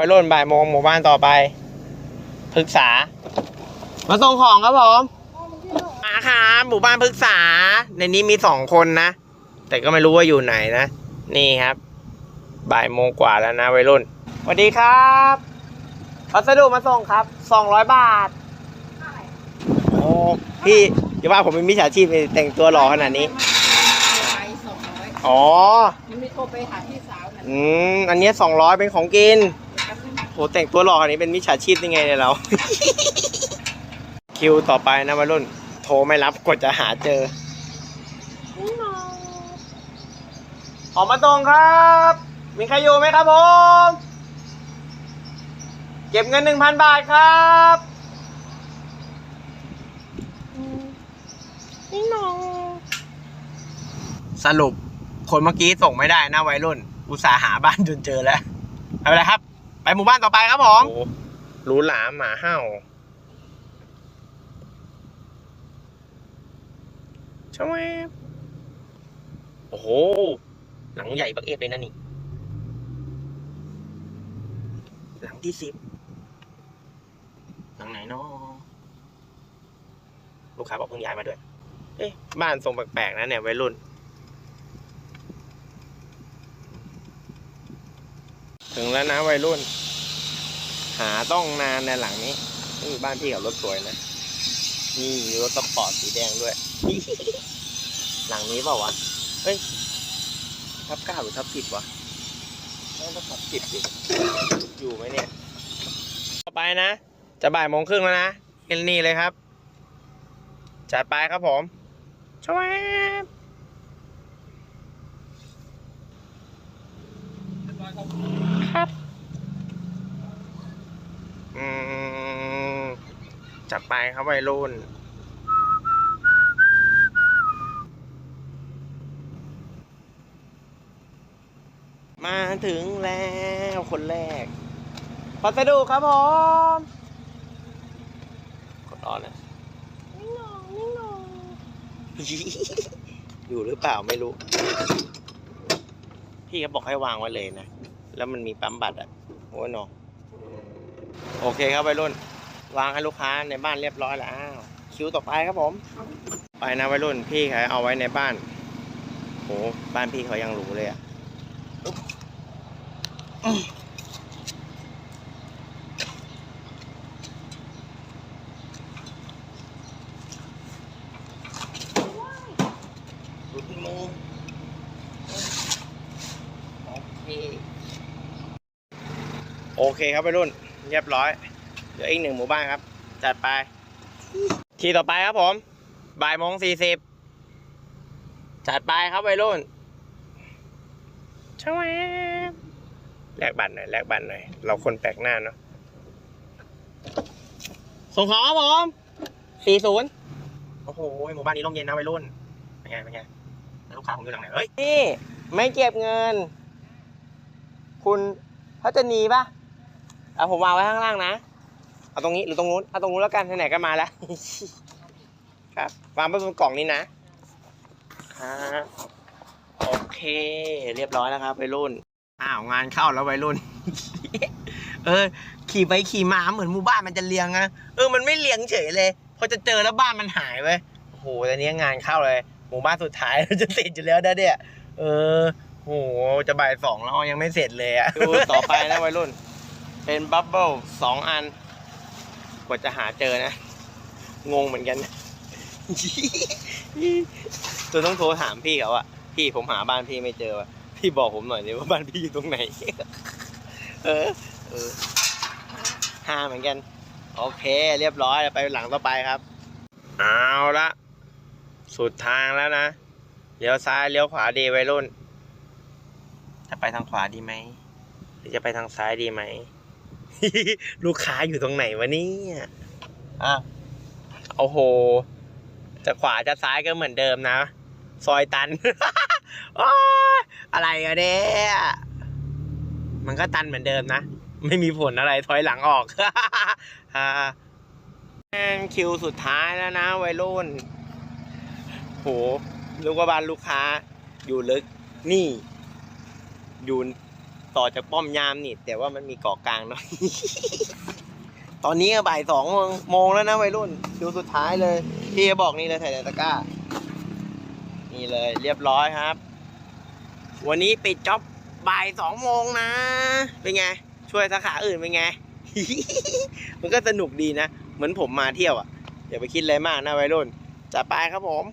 วัยรุ่นบ่ายโมงหมู่บ้านต่อไปพฤกษา มาส่งของครับผมมาครับหมู่บ้านพฤกษา ในนี้มีสองคนนะ แต่ก็ไม่รู้ว่าอยู่ไหนนะ นี่ครับ บ่ายโมงกว่าแล้วนะวัยรุ่นสวัสดีครับพัสดุมาส่งครับสองร้อยบาทโอ้พี่อย่าว่าผมเป็นมิจฉาชีพไปแต่งตัวหล่อขนาดนี้ไปสองร้อยอ๋อมันมีโทรไปหาพี่สาวน่ะอืมอันเนี้สองร้อยเป็นของกินแป๊บนึง โหแต่งตัวหล่อขนาดนี้เป็นมิจฉาชีพได้ไงเนี่ยเรา คิวต่อไปนะวัยรุ่น โทรไม่รับกว่าจะหาเจอ ออกมาตรงครับ มีใครอยู่ไหมครับผม เก็บเงินหนึ่งพันบาทครับสรุปคนเมื่อกี้ส่งไม่ได้นะวัยรุ่น อุตส่าห์หาบ้านจนเจอแล้วเอาไปเลยครับ ไปหมู่บ้านต่อไปครับผมรู้หลามหมาเห่าใช่ไหมโอ้โห หลังใหญ่บักเอฟเลยนะนี่ หลังที่สิบ หลังไหนเนาะลูกค้าบอกเพิ่งย้ายมาด้วย เอ๊ะ บ้านทรงแปลกๆนะเนี่ยวัยรุ่น ถึงแล้วนะวัยรุ่น หาต้องนานในหลังนี้นี่บ้านพี่กับรถสวยนะ นี่รถสปอร์ตสีแดงด้วย หลังนี้เปล่าวะเฮ้ย ทับเก้าหรือทับสิบวะน่าจะทับสิบดิอยู่ไหมเนี่ย ต่อไปนะ จะบ่ายโมงครึ่งแล้วนะเอ็นนี่เลยครับ จัดไปครับผมชวบครับ อืม จัดไปครับวัยรุ่นมาถึงแล้วคนแรกพัสดุครับผมกดออนนะนิ่งนองนิ่งนองอยู่หรือเปล่าไม่รู้ พี่ก็บอกให้วางไว้เลยนะ แล้วมันมีปั๊มบัตรอะ โอ้ยเนอะโอเคครับวัยรุ่น วางให้ลูกค้าในบ้านเรียบร้อยแล้ว คิวต่อไปครับผม ไปนะวัยรุ่นพี่เขาเอาไว้ในบ้านโหบ้านพี่เขายังหรูเลยอะดูที่มือโอเคโอเคครับไปรุ่น เรียบร้อย เดี๋ยวอีกหนึ่งหมู่บ้านครับ จัดไป ทีต่อไปครับผมบ่ายโมงสี่สิบจัดไปครับวัยรุ่นช่วยแลกบัตรหน่อยแลกบัตรหน่อย เราคนแปลกหน้าเนาะส่งของครับผมสี่ศูนย์โอ้โหหมู่บ้านนี้ร่มเย็นนะวัยรุ่นเป็นไงเป็นไงแล้วลูกค้าผมอยู่หลังไหนเฮ้ยนี่ไม่เก็บเงิน คุณพัชนีปะเอาผมวางไว้ข้างล่างนะ เอาตรงนี้หรือตรงนู้นเอาตรงนู้นแล้วกันไหนๆก็มาแล้ว ครับวางไว้บนกล่องนี้นะครับโอเค เรียบร้อยแล้วครับวัยรุ่น อ้าวงานเข้าแล้ววัยรุ่น เออ ขี่ไปขี่มาเหมือนหมู่บ้านมันจะเลี้ยงนะเออมันไม่เลี้ยงเฉยเลยพอจะเจอแล้วบ้านมันหายไปโอ้โหแต่เนี้งานเข้าเลย หมู่บ้านสุดท้ายจะเสร็จอยู่แล้วนะเนี่ยเออโหจะบ่ายสองแล้วยังไม่เสร็จเลยอะดูต่อไปนะวัยรุ่น เป็นบับเบิ้ลสองอัน กว่าจะหาเจอนะ งงเหมือนกันตัวต้องโทรถามพี่เขาอะพี่ผมหาบ้านพี่ไม่เจอวะพี่บอกผมหน่อยดิว่าบ้านพี่อยู่ตรงไหน เออเออหาเหมือนกัน โอเค เรียบร้อยไปหลังต่อไปครับ เอาละสุดทางแล้วนะเลี้ยวซ้ายเลี้ยวขวาดีไวรุ่นจะไปทางขวาดีไหมหรือจะไปทางซ้ายดีไหม ลูกค้าอยู่ตรงไหนวะเนี่ยอะโอ้โห จะขวาจะซ้ายก็เหมือนเดิมนะ ซอยตัน อะไรกันเนี่ยมันก็ตันเหมือนเดิมนะ ไม่มีผลอะไรถอยหลังออกคิวสุดท้ายแล้วนะวัยรุ่น โหลูกว่าบ้านลูกค้า อยู่ลึก นี่ อยู่ ต่อจากป้อมยามนี่ แต่ว่ามันมีเกาะกลางเนาะตอนนี้ก็บ่ายสองโมงแล้วนะวัยรุ่นดูสุดท้ายเลย พี่ก็บอกนี่เลยใส่ในตะกร้า นี่เลย เรียบร้อยครับ วันนี้ปิดจ็อบบ่ายสองโมงนะ เป็นไง ช่วยสาขาอื่นเป็นไง มันก็สนุกดีนะ เหมือนผมมาเที่ยวอะอย่าไปคิดอะไรมากนะวัยรุ่นจะไปครับผม